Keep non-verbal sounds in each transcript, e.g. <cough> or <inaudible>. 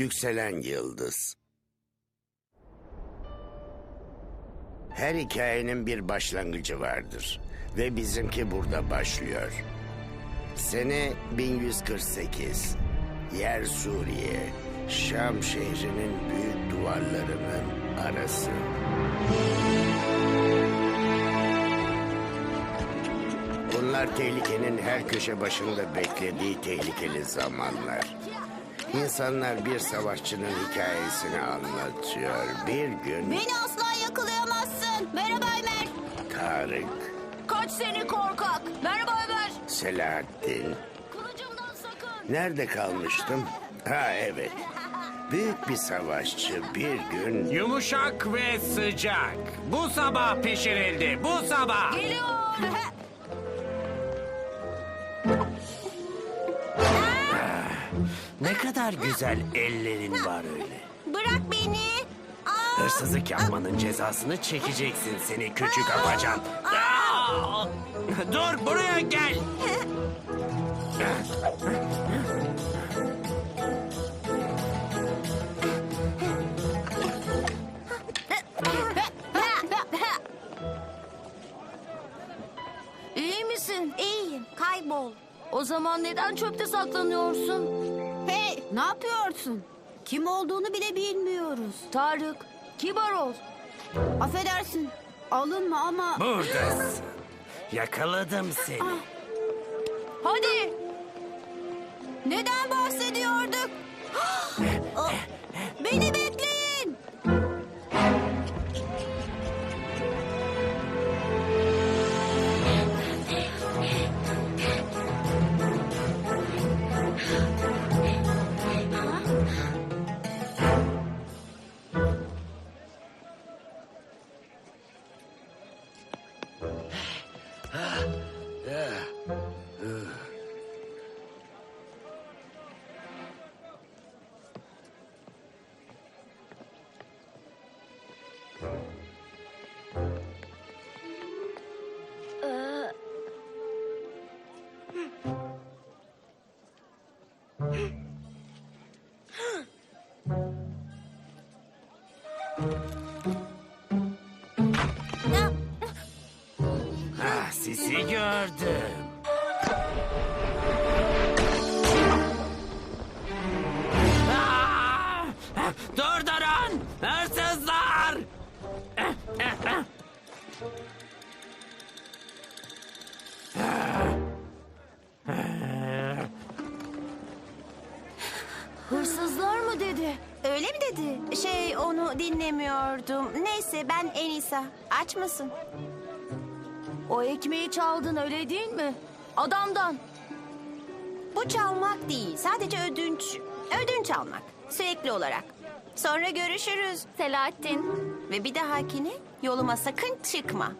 Yükselen Yıldız Her hikayenin bir başlangıcı vardır ve bizimki burada başlıyor. Sene 1148. Yer Suriye. Şam şehrinin büyük duvarlarının arası. Bunlar tehlikenin her köşe başında beklediği tehlikeli zamanlar. İnsanlar bir savaşçının hikayesini anlatıyor. Bir gün Beni asla yakalayamazsın. Merhaba Ömer. Tarık, Kaç seni korkak. Merhaba Ömer. Selahattin, Kılıcımdan sakın. nerede kalmıştım? Ha evet. Büyük bir savaşçı bir gün Yumuşak ve sıcak. Bu sabah pişirildi. Bu sabah. Geliyor. <laughs> Ne kadar güzel ellerin var öyle. Bırak beni. Aa, Hırsızlık yapmanın cezasını çekeceksin seni küçük afacan. Aa! Dur buraya gel. İyi misin? İyiyim. Kaybol. O zaman neden çöpte saklanıyorsun? Ne yapıyorsun? Kim olduğunu bile bilmiyoruz. Tarık, kibar ol. Affedersin. Alınma ama... Buradasın. Yakaladım seni. Hadi. Neden bahsediyorduk? <gasps> Ah, Beni bekleyin. Gördüm. Ah! Durdurun! Hırsızlar! Hırsızlar mı dedi? Öyle mi dedi? Şey onu dinlemiyordum. Neyse ben Enisa. Aç mısın? O ekmeği çaldın öyle değil mi? Adamdan. Bu çalmak değil. Sadece ödünç. Ödünç almak. Sürekli olarak. Sonra görüşürüz. Selahattin. Ve bir dahakine yoluma sakın çıkma.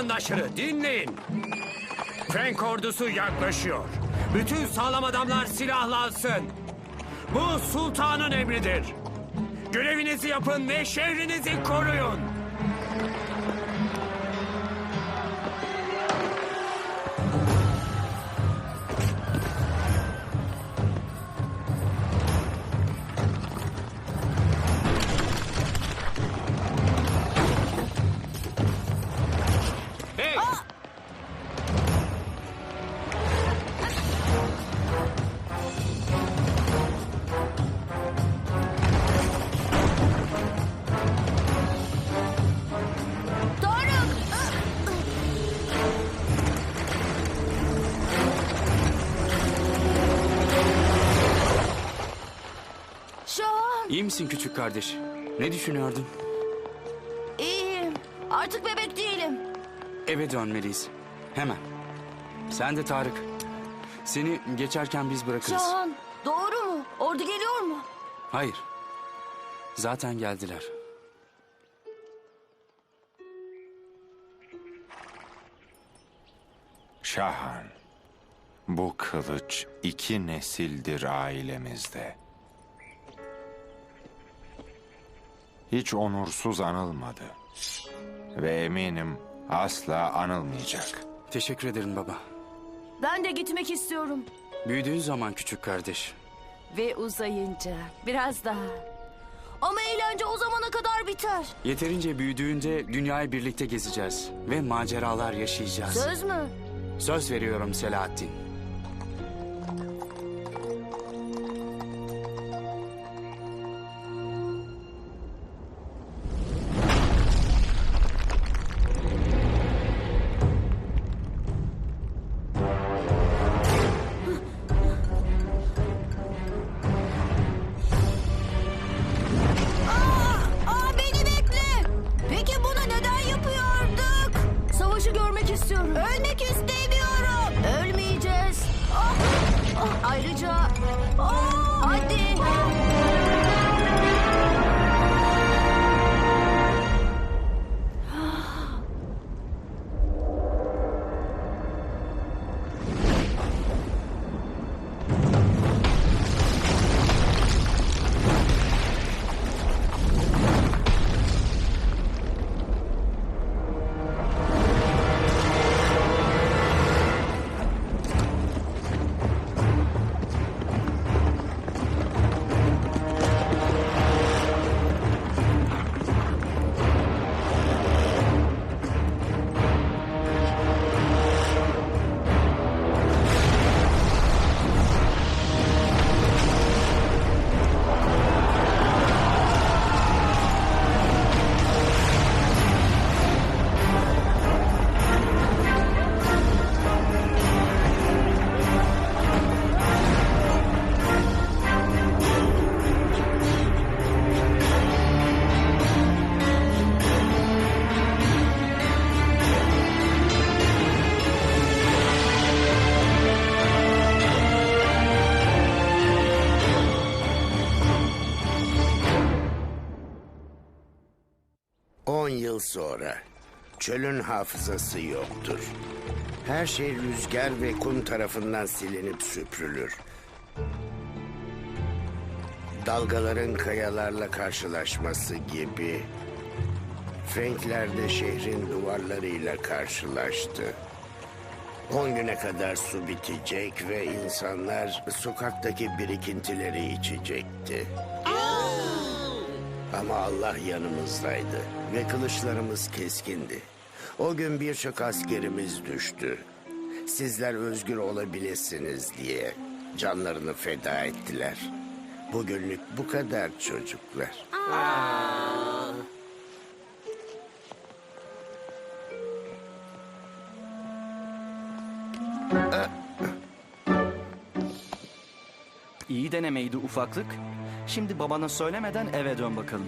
Vatandaşları dinleyin. Frank ordusu yaklaşıyor. Bütün sağlam adamlar silahlansın. Bu sultanın emridir. Görevinizi yapın ve şehrinizi koruyun. İyi misin küçük kardeş? Ne düşünüyordun? İyiyim. Artık bebek değilim. Eve dönmeliyiz. Hemen. Sen de Tarık. Seni geçerken biz bırakırız. Şahan, doğru mu? Ordu geliyor mu? Hayır. Zaten geldiler. Şahan, bu kılıç iki nesildir ailemizde. Hiç onursuz anılmadı. Ve eminim asla anılmayacak. Teşekkür ederim baba. Ben de gitmek istiyorum. Büyüdüğün zaman küçük kardeş. Ve uzayınca biraz daha. Ama eğlence o zamana kadar biter. Yeterince büyüdüğünde dünyayı birlikte gezeceğiz. Ve maceralar yaşayacağız. Söz mü? Söz veriyorum Selahattin. Savaşı görmek istiyorum. Ölmek istemiyorum. Ölmeyeceğiz. Ah, ah, ayrıca... Ah, hadi. Sonra çölün hafızası yoktur. Her şey rüzgar ve kum tarafından silinip süpürülür. Dalgaların kayalarla karşılaşması gibi Frankler de şehrin duvarlarıyla karşılaştı. On güne kadar su bitecek ve insanlar sokaktaki birikintileri içecekti. Ama Allah yanımızdaydı ve kılıçlarımız keskindi. O gün birçok askerimiz düştü. Sizler özgür olabilirsiniz diye canlarını feda ettiler. Bugünlük bu kadar çocuklar. İyi denemeydi ufaklık. Şimdi babana söylemeden eve dön bakalım.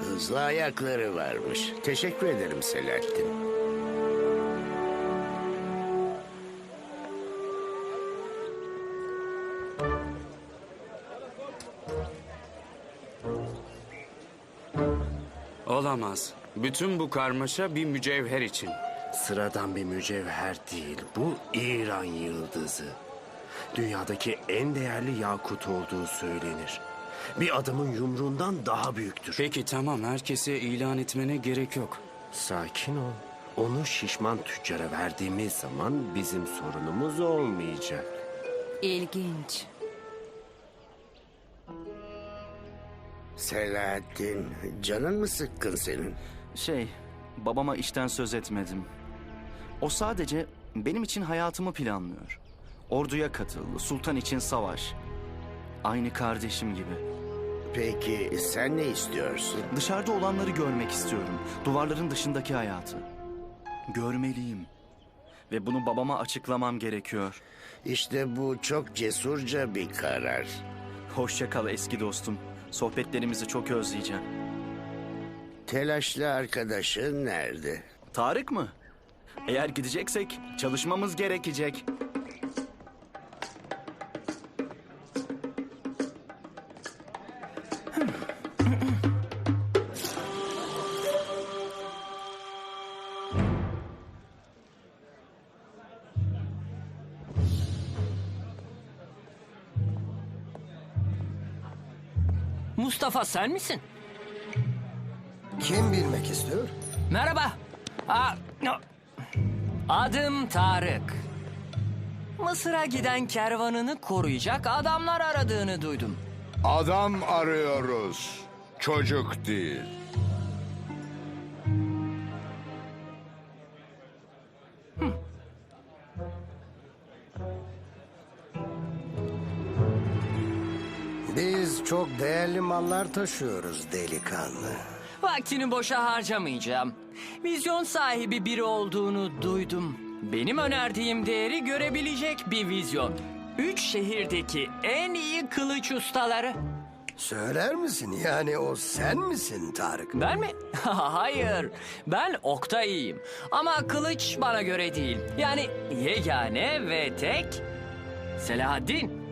Hızlı ayakları varmış. Teşekkür ederim Selahattin. Olamaz. Bütün bu karmaşa bir mücevher için. Sıradan bir mücevher değil, bu İran yıldızı. Dünyadaki en değerli yakut olduğu söylenir. Bir adamın yumruğundan daha büyüktür. Peki tamam herkese ilan etmene gerek yok. Sakin ol. Onu şişman tüccara verdiğimiz zaman bizim sorunumuz olmayacak. İlginç. Selahattin, canın mı sıkkın senin? Şey, babama işten söz etmedim. O sadece benim için hayatımı planlıyor. Orduya katıl, sultan için savaş. Aynı kardeşim gibi. Peki sen ne istiyorsun? Dışarıda olanları görmek istiyorum. Duvarların dışındaki hayatı. Görmeliyim. Ve bunu babama açıklamam gerekiyor. İşte bu çok cesurca bir karar. Hoşça kal eski dostum. Sohbetlerimizi çok özleyeceğim. Telaşlı arkadaşın nerede? Tarık mı? Eğer gideceksek çalışmamız gerekecek. Mustafa sen misin? Kim bilmek istiyor? Merhaba. Aa, no. Adım Tarık. Mısır'a giden kervanını koruyacak adamlar aradığını duydum. Adam arıyoruz. Çocuk değil. Mallar taşıyoruz delikanlı. Vaktini boşa harcamayacağım. Vizyon sahibi biri olduğunu duydum. Benim önerdiğim değeri görebilecek bir vizyon. Üç şehirdeki en iyi kılıç ustaları. Söyler misin yani o sen misin Tarık? Ben mi? <laughs> Hayır. Ben okta iyiyim. Ama kılıç bana göre değil. Yani yegane ve tek Selahaddin.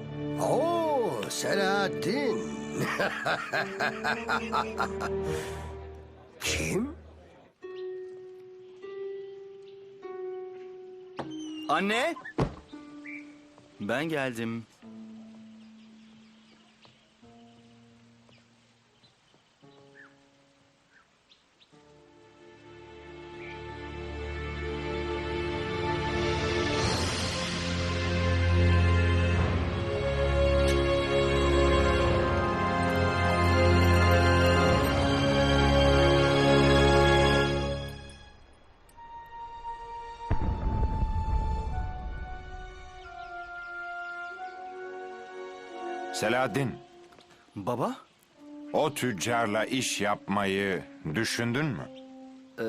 Oo Selahattin. <laughs> Kim? Anne! Ben geldim. Selahaddin, Baba? o tüccarla iş yapmayı düşündün mü? Ee,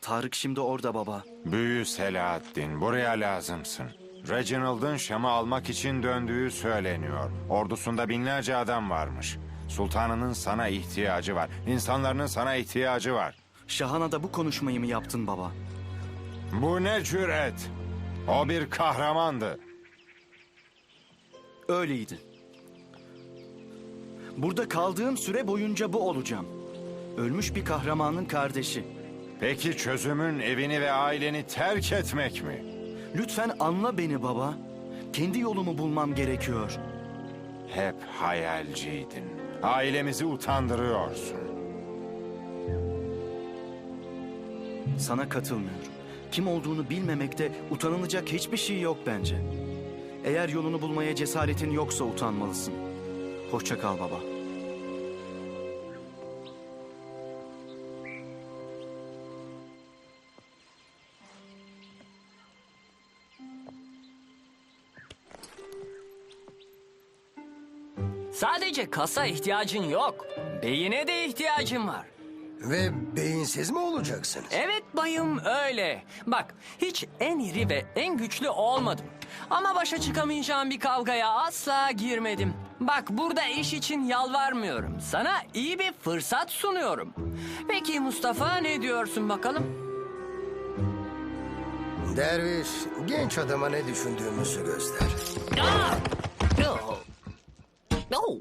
Tarık şimdi orada baba. Büyü Selahaddin, buraya lazımsın. Reginald'ın Şam'ı almak için döndüğü söyleniyor. Ordusunda binlerce adam varmış. Sultanının sana ihtiyacı var. İnsanlarının sana ihtiyacı var. Şahan'a da bu konuşmayı mı yaptın baba? Bu ne cüret? O bir kahramandı. Öyleydi. Burada kaldığım süre boyunca bu olacağım. Ölmüş bir kahramanın kardeşi. Peki çözümün evini ve aileni terk etmek mi? Lütfen anla beni baba. Kendi yolumu bulmam gerekiyor. Hep hayalciydin. Ailemizi utandırıyorsun. Sana katılmıyorum. Kim olduğunu bilmemekte utanılacak hiçbir şey yok bence. Eğer yolunu bulmaya cesaretin yoksa utanmalısın. Hoşça kal baba. Sadece kasa ihtiyacın yok. Beyine de ihtiyacın var. Ve beyinsiz mi olacaksınız? Evet bayım öyle. Bak hiç en iri ve en güçlü olmadım. Ama başa çıkamayacağım bir kavgaya asla girmedim. Bak burada iş için yalvarmıyorum. Sana iyi bir fırsat sunuyorum. Peki Mustafa ne diyorsun bakalım? Derviş, genç adama ne düşündüğümüzü göster. Aa! Oh! <laughs> Oh!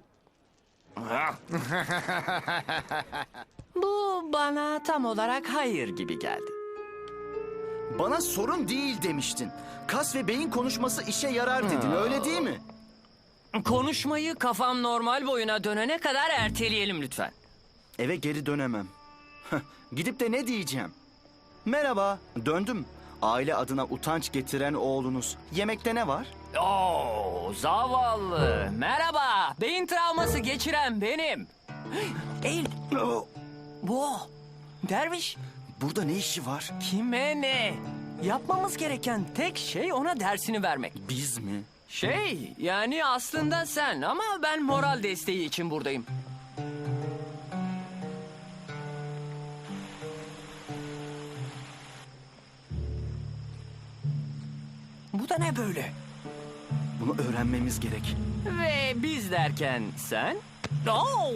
<laughs> Bu bana tam olarak hayır gibi geldi. Bana sorun değil demiştin. Kas ve beyin konuşması işe yarar dedin öyle değil mi? Konuşmayı kafam normal boyuna dönene kadar erteleyelim lütfen. Eve geri dönemem. Gidip de ne diyeceğim? Merhaba, döndüm. Aile adına utanç getiren oğlunuz. Yemekte ne var? Oo, zavallı. Merhaba. Beyin travması geçiren benim. Eğil. Bu. o. Derviş. Burada ne işi var? Kime ne? Yapmamız gereken tek şey ona dersini vermek. Biz mi? Şey, yani aslında sen ama ben moral desteği için buradayım. Bu da ne böyle? Bunu öğrenmemiz gerek. Ve biz derken sen? Oo!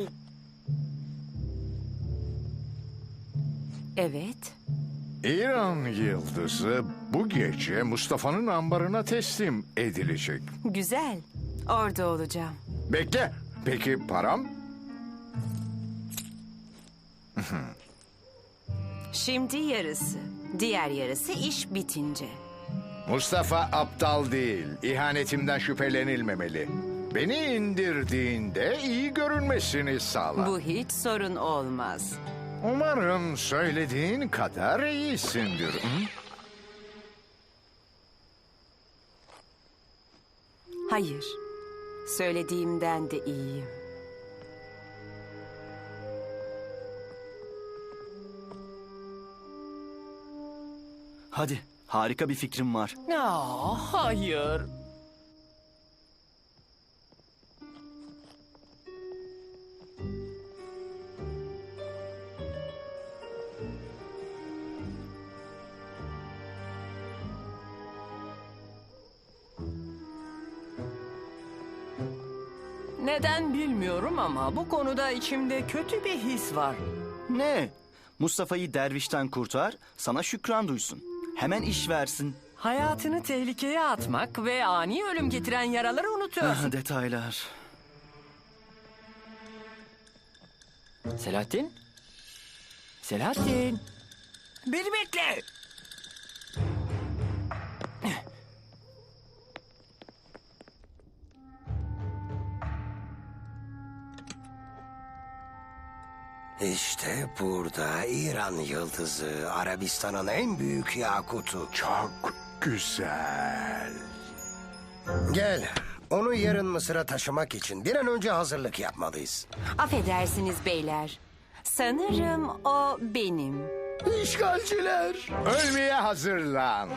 Evet. İran yıldızı bu gece Mustafa'nın ambarına teslim edilecek. Güzel. Orada olacağım. Bekle. Peki param? Şimdi yarısı. Diğer yarısı iş bitince. Mustafa aptal değil. İhanetimden şüphelenilmemeli. Beni indirdiğinde iyi görünmesini sağla. Bu hiç sorun olmaz. Umarım söylediğin kadar iyisindir. Hı? Hayır. Söylediğimden de iyiyim. Hadi, harika bir fikrim var. Aa, hayır. Neden bilmiyorum ama bu konuda içimde kötü bir his var. Ne? Mustafa'yı dervişten kurtar, sana şükran duysun. Hemen iş versin. Hayatını tehlikeye atmak ve ani ölüm getiren yaraları unutuyorsun. Ah, detaylar. Selahattin? Selahattin? Beni bekle. İşte burada İran yıldızı, Arabistan'ın en büyük yakutu. Çok güzel. Gel, onu yarın Mısır'a taşımak için bir an önce hazırlık yapmalıyız. Affedersiniz beyler. Sanırım o benim. İşgalciler! Ölmeye hazırlan.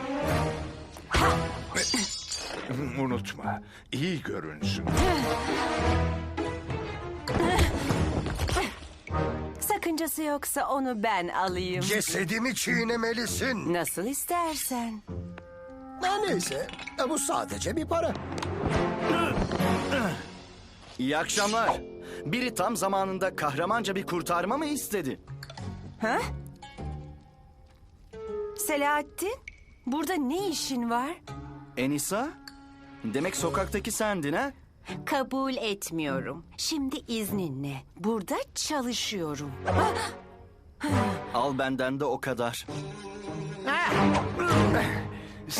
Unutma, iyi görünsün. <laughs> Sakıncası yoksa onu ben alayım. Cesedimi çiğnemelisin. Nasıl istersen. Ha, neyse, bu sadece bir para. İyi akşamlar. Biri tam zamanında kahramanca bir kurtarma mı istedi? Ha? Selahattin, burada ne işin var? Enisa? Demek sokaktaki sendin ha? Kabul etmiyorum. Şimdi izninle. Burada çalışıyorum. Al benden de o kadar.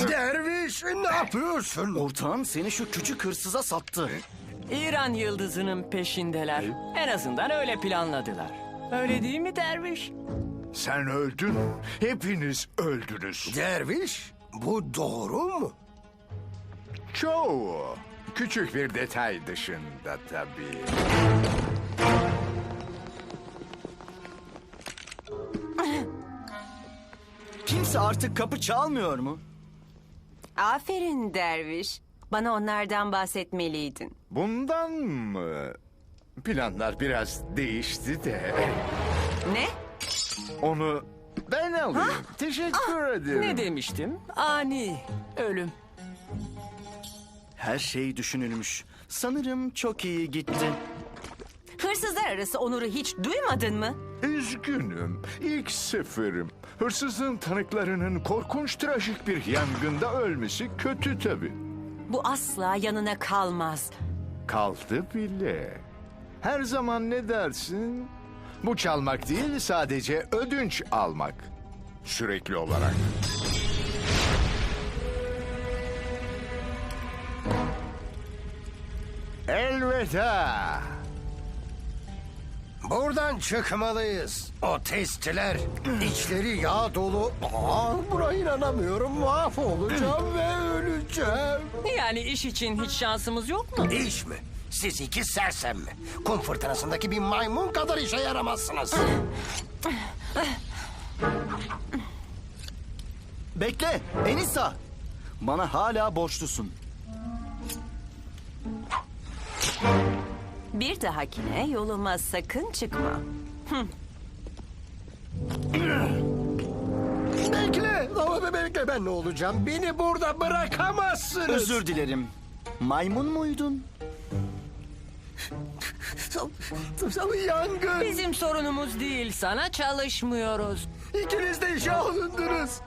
Derviş, ne yapıyorsun? Ortağın seni şu küçük hırsıza sattı. İran yıldızının peşindeler. En azından öyle planladılar. Öyle değil mi derviş? Sen öldün, hepiniz öldünüz. Derviş, bu doğru mu? Çoğu. Küçük bir detay dışında tabii. Kimse artık kapı çalmıyor mu? Aferin derviş. Bana onlardan bahsetmeliydin. Bundan mı? Planlar biraz değişti de. Ne? Onu ben alayım. Teşekkür ederim. Ne demiştim? Ani ölüm. Her şey düşünülmüş. Sanırım çok iyi gitti. Hırsızlar arası Onur'u hiç duymadın mı? Üzgünüm. İlk seferim. Hırsızın tanıklarının korkunç trajik bir yangında ölmesi kötü tabii. Bu asla yanına kalmaz. Kaldı bile. Her zaman ne dersin? Bu çalmak değil sadece ödünç almak. Sürekli olarak. Elveda. Buradan çıkmalıyız. O testiler, içleri yağ dolu. Aa, buna inanamıyorum. Mahvolacağım ve öleceğim. Yani iş için hiç şansımız yok mu? İş mi? Siz iki sersem mi? Kum fırtınasındaki bir maymun kadar işe yaramazsınız. Bekle, Enisa. Bana hala borçlusun. Bir dahakine yoluma sakın çıkma. bekle. Ama bekle ben ne olacağım? Beni burada bırakamazsınız. Özür dilerim. Maymun muydun? Yangın. Bizim sorunumuz değil. Sana çalışmıyoruz. İkiniz de işe alındınız.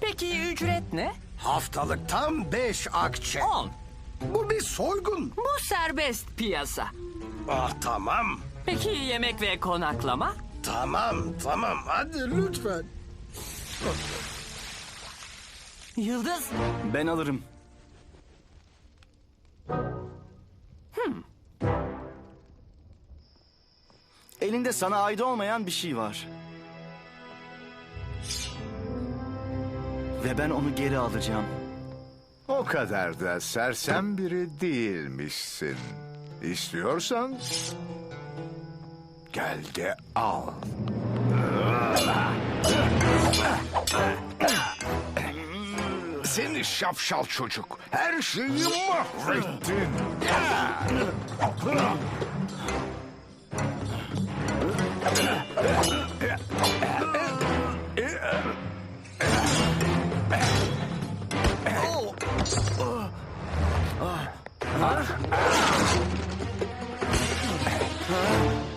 Peki ücret ne? Haftalık tam beş akçe. On. Bu bir soygun. Bu serbest piyasa. Ah tamam. Peki yemek ve konaklama? Tamam tamam hadi lütfen. Yıldız. Ben alırım. Hmm. Elinde sana ait olmayan bir şey var. Ve ben onu geri alacağım. O kadar da sersem biri değilmişsin. İstiyorsan gel de al. Seni şapşal çocuk. Her şeyi mahvettin.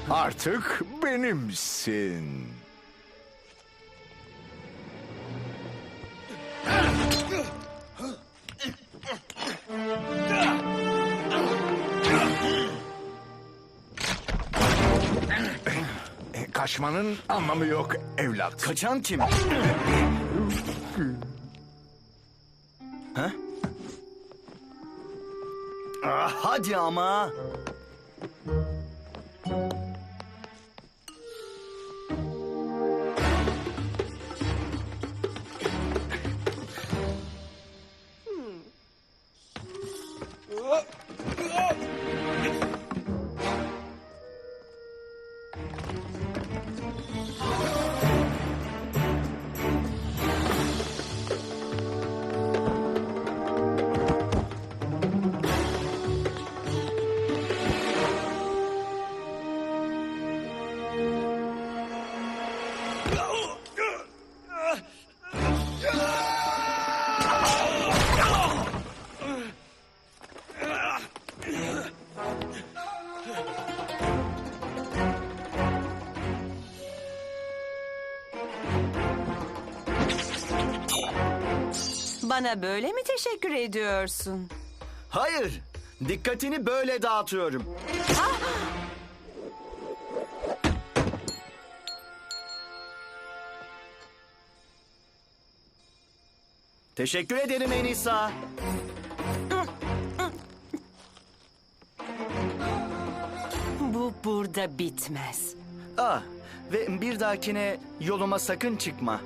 Artık benimsin. Kaçmanın anlamı yok evlat. Kaçan kim? <laughs> Ah, hadi ama. Bana böyle mi teşekkür ediyorsun? Hayır. Dikkatini böyle dağıtıyorum. Teşekkür ederim Enisa. Bu burada bitmez. Ah, ve bir dahakine yoluma sakın çıkma.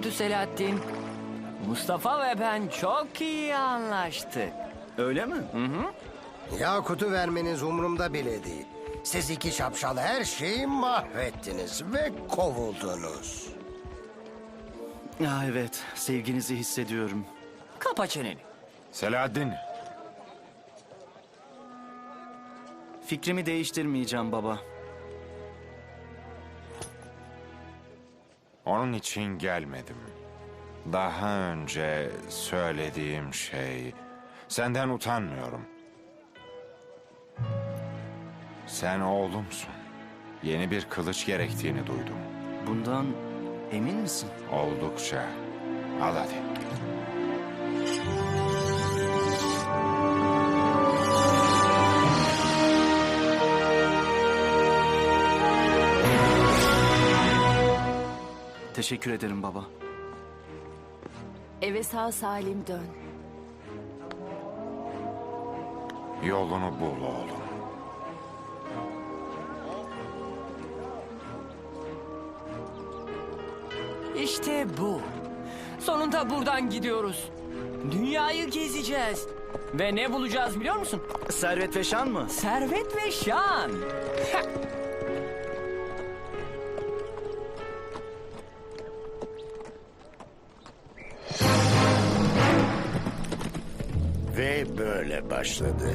Gerekiyordu Selahattin. Mustafa ve ben çok iyi anlaştık. Öyle mi? Yakutu vermeniz umurumda bile değil. Siz iki şapşal her şeyi mahvettiniz ve kovuldunuz. Ah evet, sevginizi hissediyorum. Kapa çeneni. Selahaddin, Fikrimi değiştirmeyeceğim baba. Onun için gelmedim. Daha önce söylediğim şey... Senden utanmıyorum. Sen oğlumsun. Yeni bir kılıç gerektiğini duydum. Bundan emin misin? Oldukça. Al hadi. Teşekkür ederim baba. Eve sağ salim dön. Yolunu bul oğlum. İşte bu. Sonunda buradan gidiyoruz. Dünyayı gezeceğiz. Ve ne bulacağız biliyor musun? Servet ve şan mı? Servet ve şan. <laughs> Ve böyle başladı.